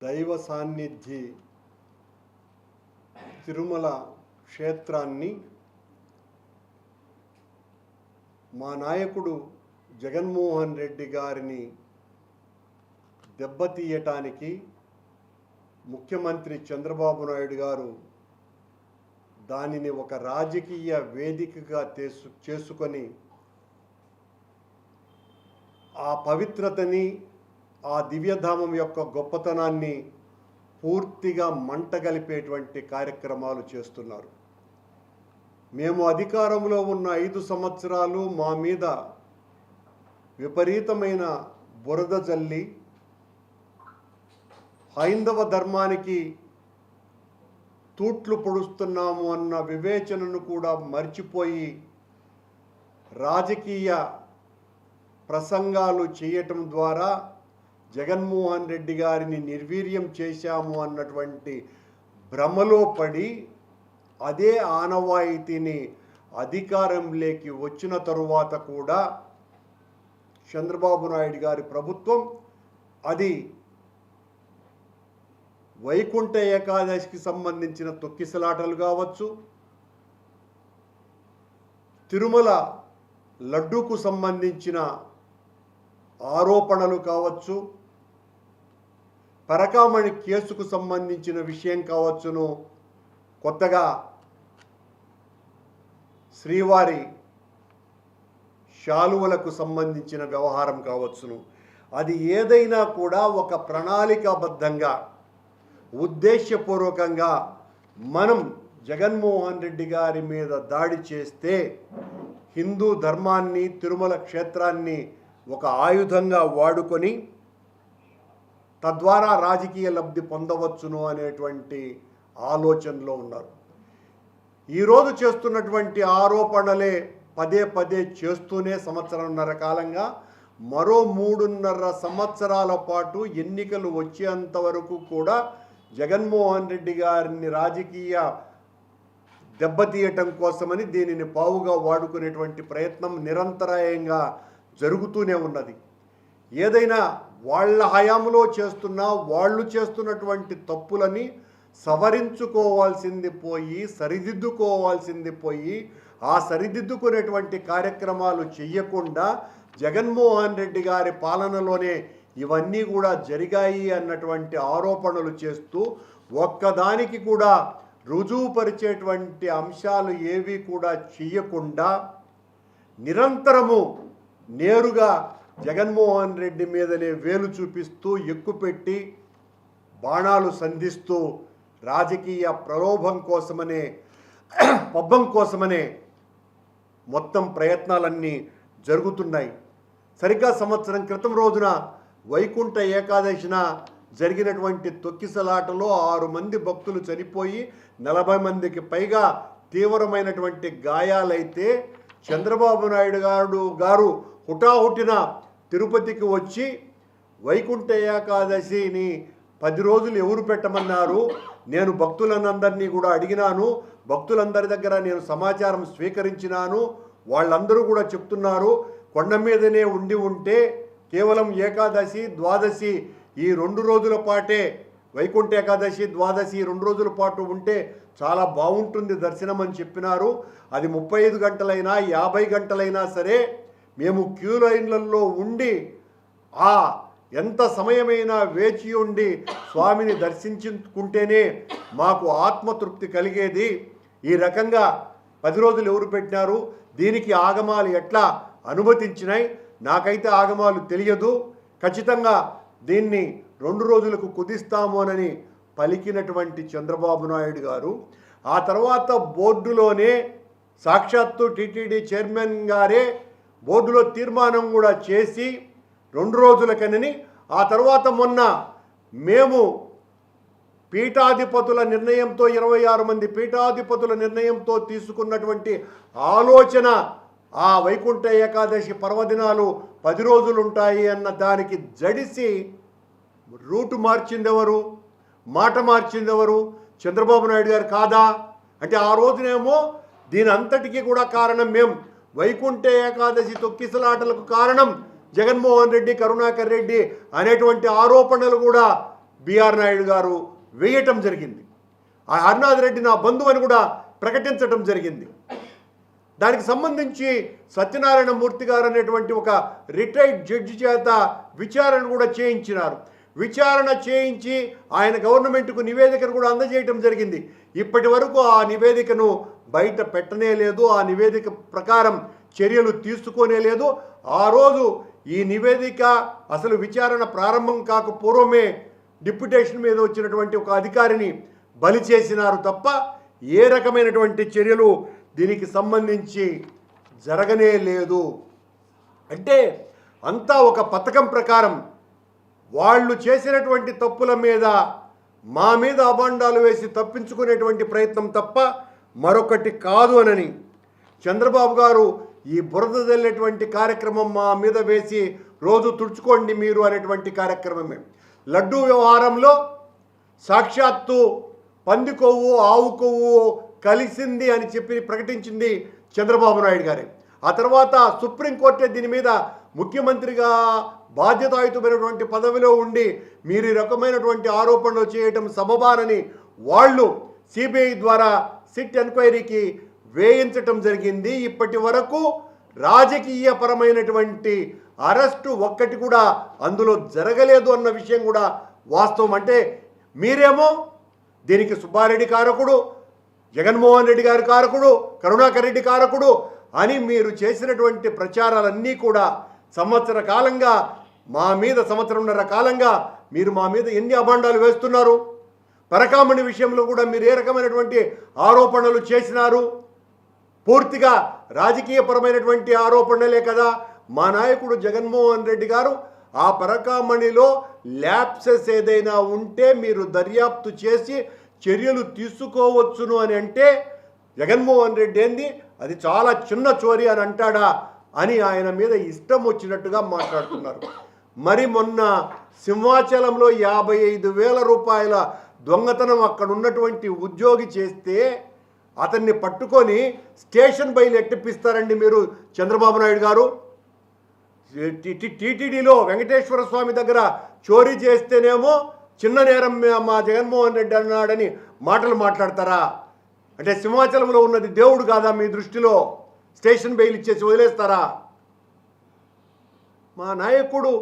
దైవ సాన్నిధి తిరుమల క్షేత్రాన్ని మా నాయకుడు జగన్మోహన్ రెడ్డి గారిని దెబ్బతీయటానికి ముఖ్యమంత్రి చంద్రబాబు నాయుడు గారు దానిని ఒక రాజకీయ వేదికగా చేసు చేసుకొని ఆ పవిత్రతని ఆ దివ్యధామం యొక్క గొప్పతనాన్ని పూర్తిగా మంటగలిపేటువంటి కార్యక్రమాలు చేస్తున్నారు. మేము అధికారంలో ఉన్న ఐదు సంవత్సరాలు మా మీద విపరీతమైన బురద జల్లి హైందవ ధర్మానికి తూట్లు పొడుస్తున్నాము అన్న వివేచనను కూడా మర్చిపోయి రాజకీయ ప్రసంగాలు చేయటం ద్వారా జగన్మోహన్ రెడ్డి గారిని నిర్వీర్యం చేశాము అన్నటువంటి భ్రమలో పడి అదే ఆనవాయితీని అధికారంలోకి వచ్చిన తరువాత కూడా చంద్రబాబు నాయుడు గారి ప్రభుత్వం అది వైకుంఠ ఏకాదశికి సంబంధించిన తొక్కిసలాటలు కావచ్చు తిరుమల లడ్డూకు సంబంధించిన ఆరోపణలు కావచ్చు పరకామణి కేసుకు సంబంధించిన విషయం కావచ్చును. కొత్తగా శ్రీవారి శాలువలకు సంబంధించిన వ్యవహారం కావచ్చును. అది ఏదైనా కూడా ఒక ప్రణాళికాబద్ధంగా ఉద్దేశపూర్వకంగా మనం జగన్మోహన్ రెడ్డి గారి మీద దాడి చేస్తే హిందూ ధర్మాన్ని తిరుమల క్షేత్రాన్ని ఒక ఆయుధంగా వాడుకొని తద్వారా రాజకీయ లబ్ధి పొందవచ్చును అనేటువంటి ఆలోచనలో ఉన్నారు. ఈరోజు చేస్తున్నటువంటి ఆరోపణలే పదే పదే చేస్తూనే సంవత్సరంన్నర కాలంగా మరో మూడున్నర సంవత్సరాల పాటు ఎన్నికలు వచ్చేంత వరకు కూడా జగన్మోహన్ రెడ్డి గారిని రాజకీయ దెబ్బతీయటం కోసమని దీనిని పావుగా వాడుకునేటువంటి ప్రయత్నం నిరంతరాయంగా జరుగుతూనే ఉన్నది. ఏదైనా వాళ్ళ హయాంలో చేస్తున్న వాళ్ళు చేస్తున్నటువంటి తప్పులని సవరించుకోవాల్సింది పోయి సరిదిద్దుకోవాల్సింది పోయి ఆ సరిదిద్దుకునేటువంటి కార్యక్రమాలు చెయ్యకుండా జగన్మోహన్ రెడ్డి గారి పాలనలోనే ఇవన్నీ కూడా జరిగాయి అన్నటువంటి ఆరోపణలు చేస్తూ ఒక్కదానికి కూడా రుజువుపరిచేటువంటి అంశాలు ఏవి కూడా చెయ్యకుండా నిరంతరము నేరుగా జగన్మోహన్ రెడ్డి మీదనే వేలు చూపిస్తూ ఎక్కుపెట్టి బాణాలు సంధిస్తూ రాజకీయ ప్రలోభం కోసమనే పబ్బం కోసమనే మొత్తం ప్రయత్నాలన్నీ జరుగుతున్నాయి. సరిగ్గా సంవత్సరం క్రితం రోజున వైకుంఠ ఏకాదశిన జరిగినటువంటి తొక్కిసలాటలో ఆరు మంది భక్తులు చనిపోయి నలభై మందికి పైగా తీవ్రమైనటువంటి గాయాలైతే చంద్రబాబు నాయుడు గారు గారు హుటాహుటిన తిరుపతికి వచ్చి వైకుంఠ ఏకాదశిని పది రోజులు ఎవరు పెట్టమన్నారు? నేను భక్తులందరినీ కూడా అడిగినాను. భక్తులందరి దగ్గర నేను సమాచారం స్వీకరించినాను. వాళ్ళందరూ కూడా చెప్తున్నారు. కొండ మీదనే ఉండి ఉంటే కేవలం ఏకాదశి ద్వాదశి ఈ రెండు రోజుల పాటే వైకుంఠ ఏకాదశి ద్వాదశి రెండు రోజుల పాటు ఉంటే చాలా బాగుంటుంది దర్శనం అని చెప్పినారు. అది ముప్పై ఐదు గంటలైనా యాభై గంటలైనా సరే మేము క్యూ లైన్లలో ఉండి ఆ ఎంత సమయమైనా వేచి ఉండి స్వామిని దర్శించుకుంటేనే మాకు ఆత్మతృప్తి కలిగేది. ఈ రకంగా పది రోజులు ఎవరు పెట్టినారు? దీనికి ఆగమాలు ఎట్లా అనుమతించినాయి నాకైతే ఆగమాలు తెలియదు. ఖచ్చితంగా దీన్ని రెండు రోజులకు కుదిస్తామోనని పలికినటువంటి చంద్రబాబు నాయుడు గారు ఆ తర్వాత బోర్డులోనే సాక్షాత్తు టీటీడీ చైర్మన్ గారే బోర్డులో తీర్మానం కూడా చేసి రెండు రోజులకనని ఆ తర్వాత మొన్న మేము పీఠాధిపతుల నిర్ణయంతో ఇరవై ఆరు మంది పీఠాధిపతుల నిర్ణయంతో తీసుకున్నటువంటి ఆలోచన ఆ వైకుంఠ ఏకాదశి పర్వదినాలు పది రోజులు ఉంటాయి అన్న దానికి జడిసి రూటు మార్చిందెవరు? మాట మార్చిందెవరు? చంద్రబాబు నాయుడు గారు కాదా? అంటే ఆ రోజునేమో దీని అంతటికీ కూడా కారణం మేము వైకుంఠ ఏకాదశి తొక్కిసలాటలకు కారణం జగన్మోహన్ రెడ్డి కరుణాకర్ రెడ్డి అనేటువంటి ఆరోపణలు కూడా బిఆర్ నాయుడు గారు వేయటం జరిగింది. ఆ హరినాథ్ రెడ్డి నా బంధువు అని కూడా ప్రకటించటం జరిగింది. దానికి సంబంధించి సత్యనారాయణ మూర్తి గారు అనేటువంటి ఒక రిటైర్డ్ జడ్జి చేత విచారణ కూడా చేయించినారు. విచారణ చేయించి ఆయన గవర్నమెంట్కు నివేదికను కూడా అందజేయటం జరిగింది. ఇప్పటి వరకు ఆ నివేదికను బయట పెట్టనే లేదు ఆ నివేదిక ప్రకారం చర్యలు తీసుకోనే లేదు. ఆ రోజు ఈ నివేదిక అసలు విచారణ ప్రారంభం కాక పూర్వమే డిప్యుటేషన్ మీద వచ్చినటువంటి ఒక అధికారిని బలి చేసినారు తప్ప ఏ రకమైనటువంటి చర్యలు దీనికి సంబంధించి జరగనే లేదు. అంటే అంతా ఒక పథకం ప్రకారం వాళ్ళు చేసినటువంటి తప్పుల మీద మా మీద అభాండాలు వేసి తప్పించుకునేటువంటి ప్రయత్నం తప్ప మరొకటి కాదు అనని చంద్రబాబు గారు ఈ బురద తెల్లేటువంటి కార్యక్రమం మా మీద వేసి రోజు తుడుచుకోండి మీరు అనేటువంటి కార్యక్రమమే. లడ్డూ వ్యవహారంలో సాక్షాత్తు పంది కొవ్వు ఆవు కొవ్వు కలిసింది అని చెప్పి ప్రకటించింది చంద్రబాబు నాయుడు గారే. ఆ తర్వాత సుప్రీంకోర్టే దీని మీద ముఖ్యమంత్రిగా బాధ్యతాయుతమైనటువంటి పదవిలో ఉండి మీరు ఈ రకమైనటువంటి ఆరోపణలు చేయటం సమబానని వాళ్ళు సిబిఐ ద్వారా సిట్ ఎంక్వైరీకి వేయించటం జరిగింది. ఇప్పటి వరకు రాజకీయపరమైనటువంటి అరెస్టు ఒక్కటి కూడా అందులో జరగలేదు అన్న విషయం కూడా వాస్తవం. అంటే మీరేమో దీనికి సుబ్బారెడ్డి కారకుడు జగన్మోహన్ రెడ్డి గారి కారకుడు కరుణాకర్ రెడ్డి కారకుడు అని మీరు చేసినటువంటి ప్రచారాలన్నీ కూడా సంవత్సర కాలంగా మా మీద సంవత్సరంన్నర కాలంగా మీరు మా మీద ఎన్ని అభాండాలు వేస్తున్నారు? పరకామణి విషయంలో కూడా మీరు ఏ రకమైనటువంటి ఆరోపణలు చేసినారు? పూర్తిగా రాజకీయపరమైనటువంటి ఆరోపణలే కదా? మా నాయకుడు జగన్మోహన్ రెడ్డి గారు ఆ పరకామణిలో ల్యాప్సెస్ ఏదైనా ఉంటే మీరు దర్యాప్తు చేసి చర్యలు తీసుకోవచ్చును అని అంటే జగన్మోహన్ రెడ్డి ఏంది? అది చాలా చిన్న చోరీ అని అంటాడా? అని ఆయన మీద ఇష్టం వచ్చినట్టుగా మాట్లాడుతున్నారు. మరి మొన్న సింహాచలంలో యాభై ఐదు వేల రూపాయల దొంగతనం అక్కడ ఉన్నటువంటి ఉద్యోగి చేస్తే అతన్ని పట్టుకొని స్టేషన్ బయలు ఎట్టిప్పిస్తారండి మీరు చంద్రబాబు నాయుడు గారు. టీటీడీలో వెంకటేశ్వర స్వామి దగ్గర చోరీ చేస్తేనేమో చిన్న నేరం మా జగన్మోహన్ రెడ్డి అన్నాడని మాటలు మాట్లాడతారా? అంటే సింహాచలంలో ఉన్నది దేవుడు కాదా మీ దృష్టిలో? స్టేషన్ బెయిల్ ఇచ్చేసి వదిలేస్తారా? మా నాయకుడు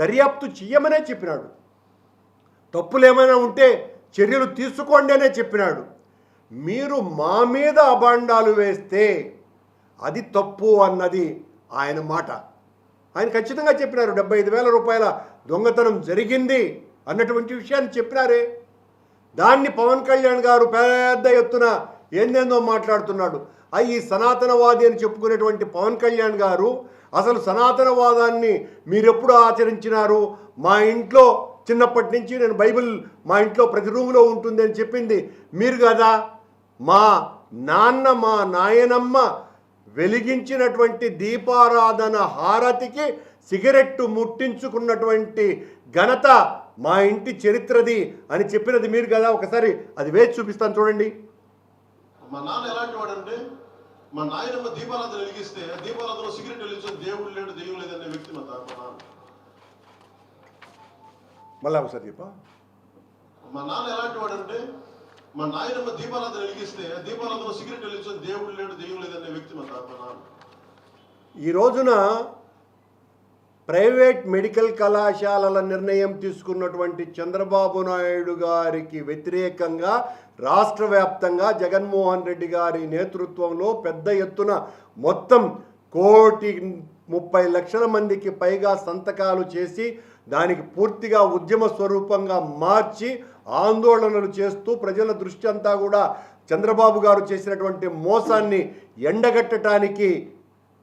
దర్యాప్తు చెయ్యమనే చెప్పినాడు. తప్పులు ఏమైనా ఉంటే చర్యలు తీసుకోండి అనే చెప్పినాడు. మీరు మా మీద అభాండాలు వేస్తే అది తప్పు అన్నది ఆయన మాట. ఆయన ఖచ్చితంగా చెప్పినారు డెబ్బై ఐదు వేల రూపాయల దొంగతనం జరిగింది అన్నటువంటి విషయాన్ని చెప్పినారే. దాన్ని పవన్ కళ్యాణ్ గారు పెద్ద ఎత్తున ఏందేందో మాట్లాడుతున్నాడు. అయ్యి సనాతనవాది అని చెప్పుకునేటువంటి పవన్ కళ్యాణ్ గారు అసలు సనాతనవాదాన్ని మీరెప్పుడు ఆచరించినారు? మా ఇంట్లో చిన్నప్పటి నుంచి నేను బైబిల్ మా ఇంట్లో ప్రతి రూమ్లో ఉంటుంది అని చెప్పింది. మీరు కదా మా నాన్న మా నాయనమ్మ వెలిగించినటువంటి దీపారాధన హారతికి సిగరెట్టు ముట్టించుకున్నటువంటి ఘనత మా ఇంటి చరిత్రది అని చెప్పినది మీరు కదా. ఒకసారి అది వేచి చూపిస్తాను చూడండి. మా నాన్న ఎలాంటి వాడంటే మా నాయనమ్మ దీపారాధన వెలిగిస్తే దీపారాధన సిగరెట్ వెలిగించిన దేవుడు లేడు దేవుడు లేదనే వ్యక్తి మా నాన్న. మళ్ళా ఒకసారి చెప్పా. మా నాన్న ఎలాంటి వాడంటే మా నాయనమ్మ దీపారాధన వెలిగిస్తే దీపారాధన సిగరెట్ వెలిగించిన దేవుడు లేడు దెయ్యం లేదనే వ్యక్తి మా నాన్న. ఈ రోజున ప్రైవేట్ మెడికల్ కళాశాలల నిర్ణయం తీసుకున్నటువంటి చంద్రబాబు నాయుడు గారికి వ్యతిరేకంగా రాష్ట్ర వ్యాప్తంగా జగన్మోహన్ రెడ్డి గారి నేతృత్వంలో పెద్ద ఎత్తున మొత్తం కోటి ముప్పై లక్షల మందికి పైగా సంతకాలు చేసి దానికి పూర్తిగా ఉద్యమ స్వరూపంగా మార్చి ఆందోళనలు చేస్తూ ప్రజల దృష్టి అంతా కూడా చంద్రబాబు గారు చేసినటువంటి మోసాన్ని ఎండగట్టడానికి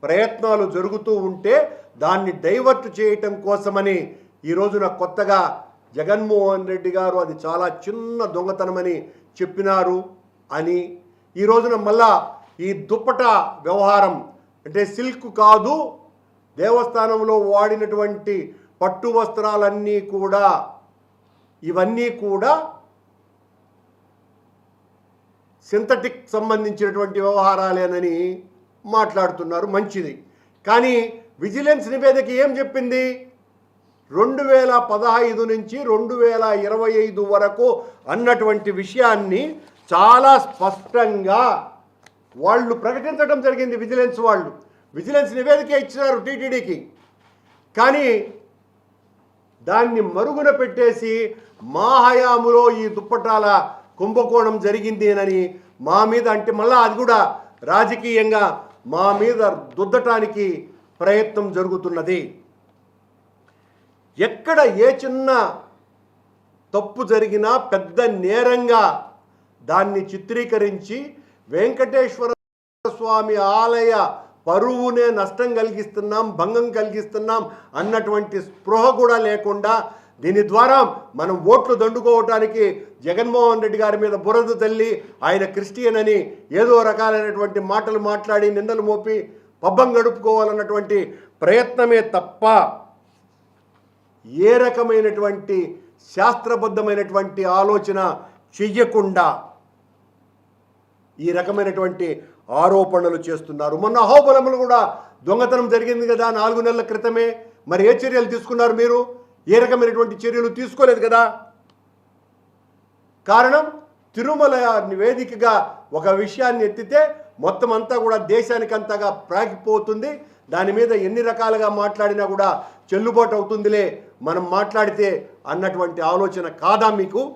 ప్రయత్నాలు జరుగుతూ ఉంటే దాన్ని డైవర్ట్ చేయటం కోసమని ఈ రోజున కొత్తగా జగన్మోహన్ రెడ్డి గారు అది చాలా చిన్న దొంగతనమని చెప్పినారు అని. ఈ రోజున మళ్ళా ఈ దుప్పట వ్యవహారం అంటే సిల్క్ కాదు దేవస్థానంలో వాడినటువంటి పట్టు వస్త్రాలన్నీ కూడా ఇవన్నీ కూడా సింథటిక్ సంబంధించినటువంటి వ్యవహారాలేనని మాట్లాడుతున్నారు. మంచిది. కానీ విజిలెన్స్ నివేదిక ఏం చెప్పింది? రెండు వేల పదహైదు నుంచి రెండు వేల ఇరవై ఐదు వరకు అన్నటువంటి విషయాన్ని చాలా స్పష్టంగా వాళ్ళు ప్రకటించడం జరిగింది విజిలెన్స్ వాళ్ళు. విజిలెన్స్ నివేదిక ఇచ్చినారు టీటీడీకి. కానీ దాన్ని మరుగున పెట్టేసి మా హయాములో ఈ దుప్పటాల కుంభకోణం జరిగింది అని మా మీద అంటే మళ్ళా అది కూడా రాజకీయంగా మా మీద దుద్దటానికి ప్రయత్నం జరుగుతున్నది. ఎక్కడ ఏ చిన్న తప్పు జరిగినా పెద్ద నేరంగా దాన్ని చిత్రీకరించి వెంకటేశ్వర స్వామి ఆలయ పరువునే నష్టం కలిగిస్తున్నాం భంగం కలిగిస్తున్నాం అన్నటువంటి స్పృహ కూడా లేకుండా దీని ద్వారా మనం ఓట్లు దండుకోవటానికి జగన్మోహన్ రెడ్డి గారి మీద బురద తల్లి ఆయన క్రిస్టియన్ అని ఏదో రకాలైనటువంటి మాటలు మాట్లాడి నిందలు మోపి పబ్బం గడుపుకోవాలన్నటువంటి ప్రయత్నమే తప్ప ఏ రకమైనటువంటి శాస్త్రబద్ధమైనటువంటి ఆలోచన చెయ్యకుండా ఈ రకమైనటువంటి ఆరోపణలు చేస్తున్నారు. మొన్న అహోబలములు కూడా దొంగతనం జరిగింది కదా నాలుగు నెలల క్రితమే. మరి ఏ చర్యలు తీసుకున్నారు మీరు? ఏ రకమైనటువంటి చర్యలు తీసుకోలేదు కదా? కారణం తిరుమల నివేదికగా ఒక విషయాన్ని ఎత్తితే మొత్తం అంతా కూడా దేశానికి అంతగా ప్రాగిపోతుంది. దాని మీద ఎన్ని రకాలుగా మాట్లాడినా కూడా చెల్లుబాటు అవుతుందిలే. మనం మాట్లాడితే అన్నటువంటి ఆలోచన కాదా మీకు?